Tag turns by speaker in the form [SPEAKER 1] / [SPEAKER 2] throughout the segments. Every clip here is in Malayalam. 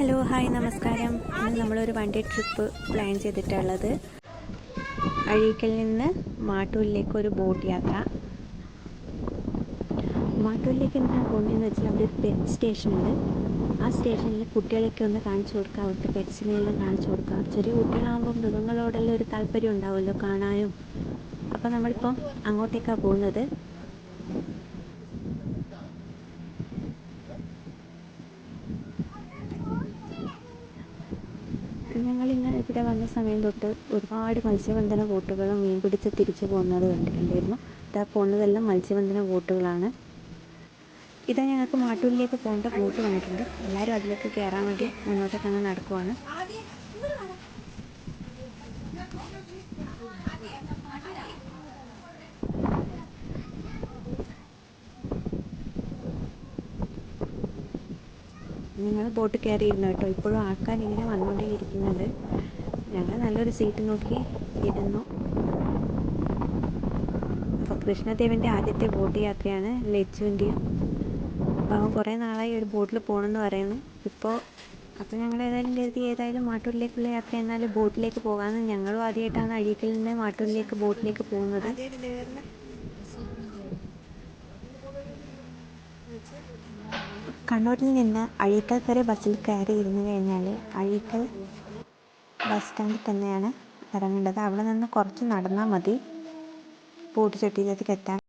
[SPEAKER 1] ഹലോ ഹായ് നമസ്കാരം. ഇന്ന് നമ്മളൊരു വൺ ഡേ ട്രിപ്പ് പ്ലാൻ ചെയ്തിട്ടുള്ളത് അഴീക്കൽ നിന്ന് മാട്ടൂരിലേക്ക് ഒരു ബോട്ട് യാത്ര. മാട്ടൂരിലേക്ക് എന്താണ് പോകുന്നതെന്ന് വെച്ചാൽ അവിടെ ഒരു പെറ്റ് സ്റ്റേഷൻ ഉണ്ട്. ആ സ്റ്റേഷനിൽ കുട്ടികളൊക്കെ ഒന്ന് കാണിച്ചു കൊടുക്കുക. അവിടുത്തെ പെറ്റ്സിനെല്ലാം കാണിച്ചു കൊടുക്കുക. ചെറിയ കുട്ടികളാകുമ്പോൾ മൃഗങ്ങളോടെല്ലാം ഒരു താല്പര്യം ഉണ്ടാവുമല്ലോ കാണാനും. അപ്പോൾ നമ്മളിപ്പം അങ്ങോട്ടേക്കാണ് പോകുന്നത്. ഞങ്ങൾ ഇങ്ങനെ ഇവിടെ വന്ന സമയം തൊട്ട് ഒരുപാട് മത്സ്യബന്ധന ബോട്ടുകളും മീൻ പിടിച്ച് തിരിച്ചു പോകുന്നത് കണ്ടിട്ടുണ്ടായിരുന്നു. ഇതാ പോകുന്നതെല്ലാം മത്സ്യബന്ധന ബോട്ടുകളാണ്. ഇതാ ഞങ്ങൾക്ക് മാട്ടൂരിലേക്ക് പോകേണ്ട ബോട്ട് വന്നിട്ടുണ്ട്. എല്ലാവരും അതിലേക്ക് കയറാൻ വേണ്ടി മുന്നോട്ടേക്ക് അങ്ങ് നടക്കുവാണ്. ഞങ്ങൾ ബോട്ട് കയറിയിരുന്നു കേട്ടോ. ഇപ്പോഴും ആൾക്കാർ ഇങ്ങനെ വന്നുകൊണ്ടേ ഇരിക്കുന്നുണ്ട് ഞങ്ങൾ നല്ലൊരു സീറ്റ് നോക്കി ഇരുന്നു. അപ്പോൾ കൃഷ്ണദേവന്റെ ആദ്യത്തെ ബോട്ട് യാത്രയാണ് ലച്ചുവിന്റെയും അപ്പോൾ അവൻ കുറേ നാളായി ഒരു ബോട്ടിൽ പോകണമെന്ന് പറയുന്നു. ഇപ്പോൾ അപ്പോൾ ഞങ്ങൾ ഏതായാലും കരുതി ഏതായാലും മാട്ടൂരിലേക്കുള്ള യാത്ര എന്നാൽ ബോട്ടിലേക്ക് പോകാമെന്ന് ഞങ്ങളും ആദ്യമായിട്ടാണ് അഴീക്കലിൽ നിന്ന് മാട്ടൂരിലേക്ക് ബോട്ടിലേക്ക് പോകുന്നത്. കണ്ണൂരിൽ നിന്ന് അഴീക്കൽ വരെ ബസ്സിൽ കയറി ഇരുന്ന് കഴിഞ്ഞാൽ അഴീക്കൽ ബസ് സ്റ്റാൻഡിൽ തന്നെയാണ് ഇറങ്ങേണ്ടത്. അവിടെ നിന്ന് കുറച്ച് നടന്നാൽ മതി. ബോട്ട് ചട്ടിയിലേക്ക് എത്താൻ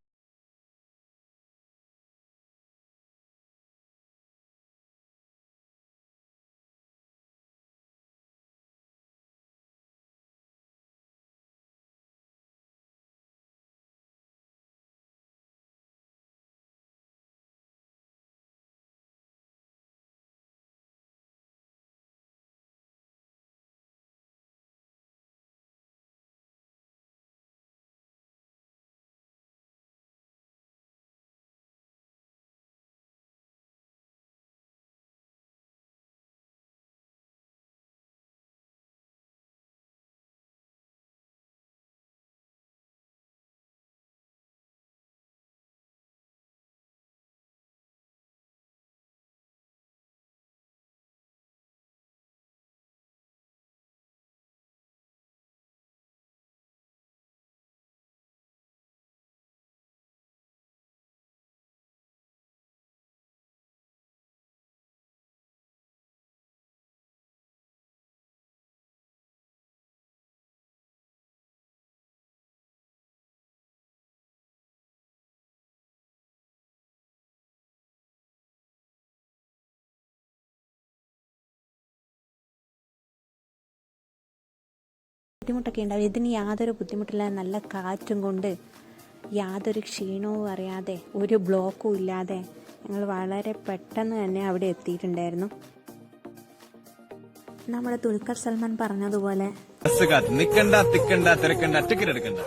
[SPEAKER 1] ബുദ്ധിമുട്ടൊക്കെ ഉണ്ടാവും. ഇതിന് യാതൊരു ബുദ്ധിമുട്ടില്ല. നല്ല കാറ്റും കൊണ്ട് യാതൊരു ക്ഷീണവും അറിയാതെ ഒരു ബ്ലോക്കും ഇല്ലാതെ ഞങ്ങൾ വളരെ പെട്ടെന്ന് തന്നെ അവിടെ എത്തിയിട്ടുണ്ടായിരുന്നു. നമ്മുടെ ദുൽഖർ സൽമാൻ പറഞ്ഞതുപോലെ
[SPEAKER 2] എടുക്കണ്ട.